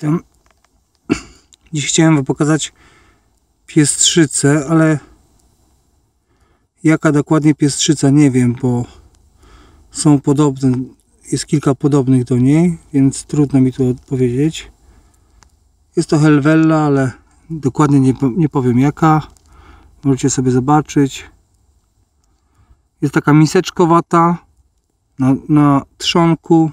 Dziś chciałem wam pokazać piestrzycę, ale jaka dokładnie piestrzyca nie wiem, bo są podobne, jest kilka podobnych do niej, więc trudno mi tu odpowiedzieć. Jest to Helvella, ale dokładnie nie, nie powiem jaka. Możecie sobie zobaczyć. Jest taka miseczkowata na, na trzonku.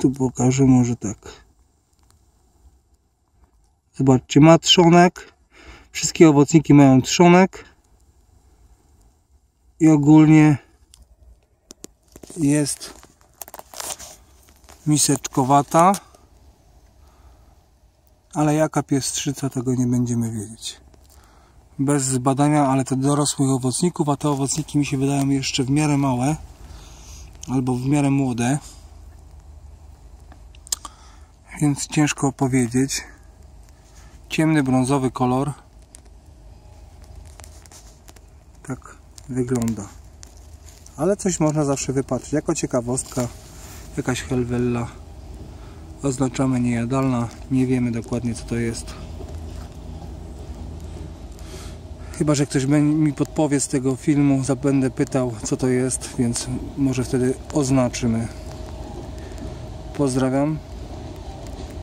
Tu pokażę może tak. Zobaczcie, ma trzonek. Wszystkie owocniki mają trzonek. I ogólnie jest miseczkowata. Ale jaka piestrzyca, tego nie będziemy wiedzieć. Bez zbadania, ale to dorosłych owocników, a te owocniki mi się wydają jeszcze w miarę małe. Albo w miarę młode. Więc ciężko powiedzieć. Ciemny brązowy kolor. Tak wygląda. Ale coś można zawsze wypatrzeć. Jako ciekawostka, jakaś helwella. Oznaczamy niejadalna. Nie wiemy dokładnie co to jest. Chyba, że ktoś mi podpowie z tego filmu, będę pytał co to jest, więc może wtedy oznaczymy. Pozdrawiam.